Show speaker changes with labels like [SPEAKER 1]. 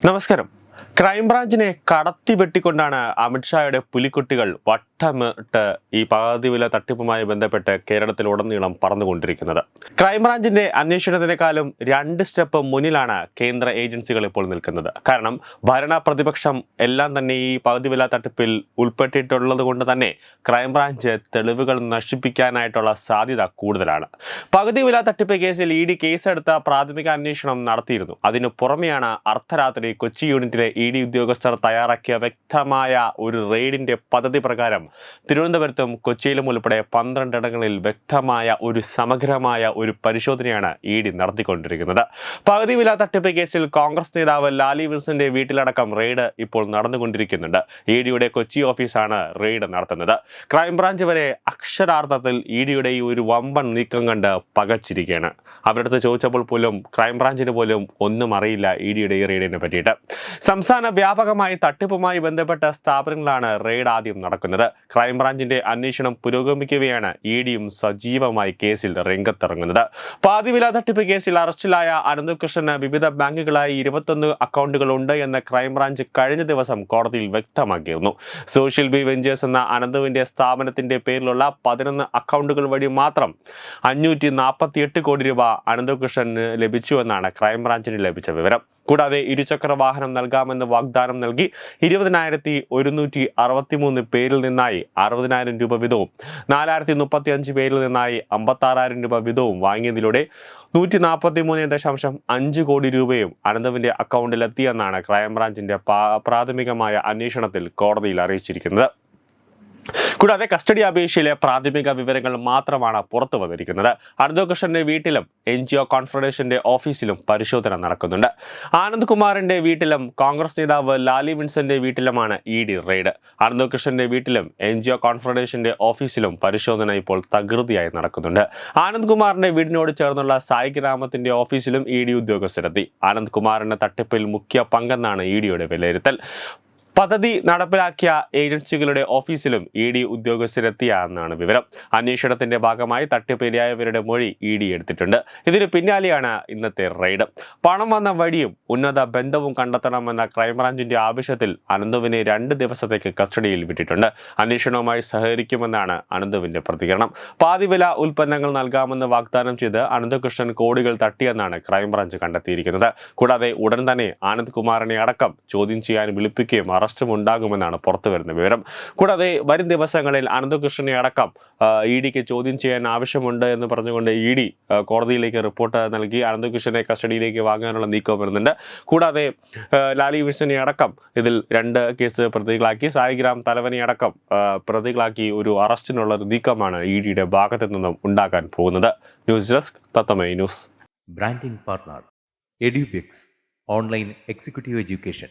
[SPEAKER 1] നമസ്കാരം ക്രൈംബ്രാഞ്ചിനെ കടത്തി വെട്ടിക്കൊണ്ടാണ് അമിത്ഷായുടെ പുലിക്കുട്ടികൾ വട്ടമിട്ട് ഈ പകുതി വില തട്ടിപ്പുമായി ബന്ധപ്പെട്ട് കേരളത്തിൽ കേരളത്തിലുടനീളം പറന്നുകൊണ്ടിരിക്കുന്നത്. ക്രൈംബ്രാഞ്ചിന്റെ അന്വേഷണത്തിനേക്കാളും രണ്ട് സ്റ്റെപ്പ് മുന്നിലാണ് കേന്ദ്ര ഏജൻസികൾ ഇപ്പോൾ നിൽക്കുന്നത്. കാരണം ഭരണ പ്രതിപക്ഷം എല്ലാം തന്നെ ഈ പകുതി വില തട്ടിപ്പിൽ ഉൾപ്പെട്ടിട്ടുള്ളത് കൊണ്ട് തന്നെ ക്രൈംബ്രാഞ്ച് തെളിവുകൾ നശിപ്പിക്കാനായിട്ടുള്ള സാധ്യത കൂടുതലാണ്. പകുതി വില തട്ടിപ്പ് കേസിൽ ഇ ഡി കേസെടുത്ത പ്രാഥമിക അന്വേഷണം നടത്തിയിരുന്നു. അതിനു പുറമെയാണ് അർദ്ധരാത്രി കൊച്ചി യൂണിറ്റിലെ ഇ ഡി ഉദ്യോഗസ്ഥർ തയ്യാറാക്കിയ വ്യക്തമായ ഒരു റെയ്ഡിന്റെ പദ്ധതി പ്രകാരം തിരുവനന്തപുരത്തും കൊച്ചിയിലും ഉൾപ്പെടെ പന്ത്രണ്ടിടങ്ങളിൽ വ്യക്തമായ ഒരു സമഗ്രമായ ഒരു പരിശോധനയാണ് ഇ ഡി നടത്തിക്കൊണ്ടിരിക്കുന്നത്. പകുതി വില തട്ടിപ്പ് കേസിൽ കോൺഗ്രസ് നേതാവ് ലാലി വിൽസന്റെ വീട്ടിലടക്കം റെയ്ഡ് ഇപ്പോൾ നടന്നുകൊണ്ടിരിക്കുന്നുണ്ട്. ഇ ഡിയുടെ കൊച്ചി ഓഫീസാണ് റെയ്ഡ് നടത്തുന്നത്. ക്രൈംബ്രാഞ്ച് വരെ അക്ഷരാർത്ഥത്തിൽ ഇ ഡിയുടെ ഈ ഒരു വമ്പൻ നീക്കം കണ്ട് പകച്ചിരിക്കുകയാണ്. അവരടുത്ത് ചോദിച്ചപ്പോൾ പോലും ക്രൈംബ്രാഞ്ചിന് പോലും ഒന്നും അറിയില്ല ഇ ഡിയുടെ ഈ റെയ്ഡിനെ പറ്റിയിട്ട്. സംസ്ഥാന വ്യാപകമായി തട്ടിപ്പുമായി ബന്ധപ്പെട്ട സ്ഥാപനങ്ങളാണ് റെയ്ഡ് ആദ്യം നടക്കുന്നത്. ക്രൈംബ്രാഞ്ചിന്റെ അന്വേഷണം പുരോഗമിക്കുകയാണ്. ഇ ഡിയും സജീവമായി കേസിൽ രംഗത്തിറങ്ങുന്നത്. പാതിവില തട്ടിപ്പ് കേസിൽ അറസ്റ്റിലായ അനന്തകൃഷ്ണന് വിവിധ ബാങ്കുകളായി ഇരുപത്തൊന്ന് അക്കൗണ്ടുകൾ ഉണ്ട് എന്ന് ക്രൈംബ്രാഞ്ച് കഴിഞ്ഞ ദിവസം കോടതിയിൽ വ്യക്തമാക്കിയിരുന്നു. സോഷ്യൽ ബി വെഞ്ചേഴ്സ് എന്ന അനന്തുവിന്റെ സ്ഥാപനത്തിന്റെ പേരിലുള്ള പതിനൊന്ന് അക്കൗണ്ടുകൾ വഴി മാത്രം അഞ്ഞൂറ്റി കോടി രൂപ അനന്തകൃഷ്ണന് ലഭിച്ചുവെന്നാണ് ക്രൈംബ്രാഞ്ചിന് ലഭിച്ച വിവരം. കൂടാതെ ഇരുചക്ര വാഹനം നൽകാമെന്ന് വാഗ്ദാനം നൽകി ഇരുപതിനായിരത്തി ഒരുന്നൂറ്റി അറുപത്തിമൂന്ന് പേരിൽ നിന്നായി അറുപതിനായിരം രൂപ വീതവും നാലായിരത്തി മുപ്പത്തി അഞ്ച് പേരിൽ നിന്നായി അമ്പത്താറായിരം രൂപ വീതവും വാങ്ങിയതിലൂടെ നൂറ്റി നാൽപ്പത്തി മൂന്ന് ദശാംശം അഞ്ച് കോടി രൂപയും അനന്തവിന്റെ അക്കൗണ്ടിലെത്തിയെന്നാണ് ക്രൈംബ്രാഞ്ചിന്റെ പ്രാഥമികമായ അന്വേഷണത്തിൽ കോടതിയിൽ അറിയിച്ചിരിക്കുന്നത്. കൂടാതെ കസ്റ്റഡി അപേക്ഷയിലെ പ്രാഥമിക വിവരങ്ങൾ മാത്രമാണ് പുറത്തു വന്നിരിക്കുന്നത്. അനന്തകൃഷ്ണന്റെ വീട്ടിലും എൻ ജി ഒ കോൺഫെഡറേഷന്റെ ഓഫീസിലും പരിശോധന നടക്കുന്നുണ്ട്. ആനന്ദ് കുമാറിന്റെ വീട്ടിലും കോൺഗ്രസ് നേതാവ് ലാലി വിൻസന്റെ വീട്ടിലുമാണ് ഇ ഡി റെയ്ഡ്. അനന്തകൃഷ്ണന്റെ വീട്ടിലും എൻ ജി ഒ കോൺഫെഡറേഷന്റെ ഓഫീസിലും പരിശോധന ഇപ്പോൾ തകൃതിയായി നടക്കുന്നുണ്ട്. ആനന്ദ് കുമാറിന്റെ വീടിനോട് ചേർന്നുള്ള സായി ഗ്രാമത്തിന്റെ ഓഫീസിലും ഇ ഡി ഉദ്യോഗസ്ഥരെത്തി. ആനന്ദ് കുമാറിന്റെ തട്ടിപ്പിൽ മുഖ്യ പങ്കെന്നാണ് ഇ ഡിയുടെ വിലയിരുത്തൽ. പദ്ധതി നടപ്പിലാക്കിയ ഏജൻസികളുടെ ഓഫീസിലും ഇ ഡി ഉദ്യോഗസ്ഥരെത്തിയാണെന്നാണ് വിവരം. അന്വേഷണത്തിന്റെ ഭാഗമായി തട്ടിപ്പിരയായവരുടെ മൊഴി ഇ ഡി എടുത്തിട്ടുണ്ട്. ഇതിന് പിന്നാലെയാണ് ഇന്നത്തെ റെയ്ഡ്. പണം വന്ന വഴിയും ഉന്നത ബന്ധവും കണ്ടെത്തണമെന്ന ക്രൈംബ്രാഞ്ചിന്റെ ആവശ്യത്തിൽ അനന്തുവിനെ രണ്ട് ദിവസത്തേക്ക് കസ്റ്റഡിയിൽ വിട്ടിട്ടുണ്ട്. അന്വേഷണവുമായി സഹകരിക്കുമെന്നാണ് അനന്തുവിന്റെ പ്രതികരണം. പാതിവില ഉൽപ്പന്നങ്ങൾ നൽകാമെന്ന് വാഗ്ദാനം ചെയ്ത് അനന്തകൃഷ്ണൻ കോടികൾ തട്ടിയെന്നാണ് ക്രൈംബ്രാഞ്ച് കണ്ടെത്തിയിരിക്കുന്നത്. കൂടാതെ ഉടൻ തന്നെ ആനന്ദ് കുമാറിനെ അടക്കം ചോദ്യം ചെയ്യാൻ വിളിപ്പിക്കുകയും ഉണ്ടാകുമെന്നാണ് പുറത്തു വരുന്ന വിവരം. കൂടാതെ വരും ദിവസങ്ങളിൽ അനന്തകൃഷ്ണനെ അടക്കം ഇ ഡിക്ക് ചോദ്യം ചെയ്യാൻ ആവശ്യമുണ്ട് എന്ന് പറഞ്ഞുകൊണ്ട് ഇ ഡി കോടതിയിലേക്ക് റിപ്പോർട്ട് നൽകി അനന്തകൃഷ്ണനെ കസ്റ്റഡിയിലേക്ക് വാങ്ങാനുള്ള നീക്കം വരുന്നുണ്ട്. കൂടാതെ ലാലി വിഷ്ണനെ അടക്കം ഇതിൽ രണ്ട് കേസ് പ്രതികളാക്കി. സായിഗ്രാം തലവനെ അടക്കം പ്രതികളാക്കി ഒരു അറസ്റ്റിനുള്ള ഒരു നീക്കമാണ് ഇ ഡിയുടെ ഭാഗത്തു നിന്നും ഉണ്ടാക്കാൻ പോകുന്നത്. News desk തത്തമൈ news.
[SPEAKER 2] Branding partner Edubix online executive education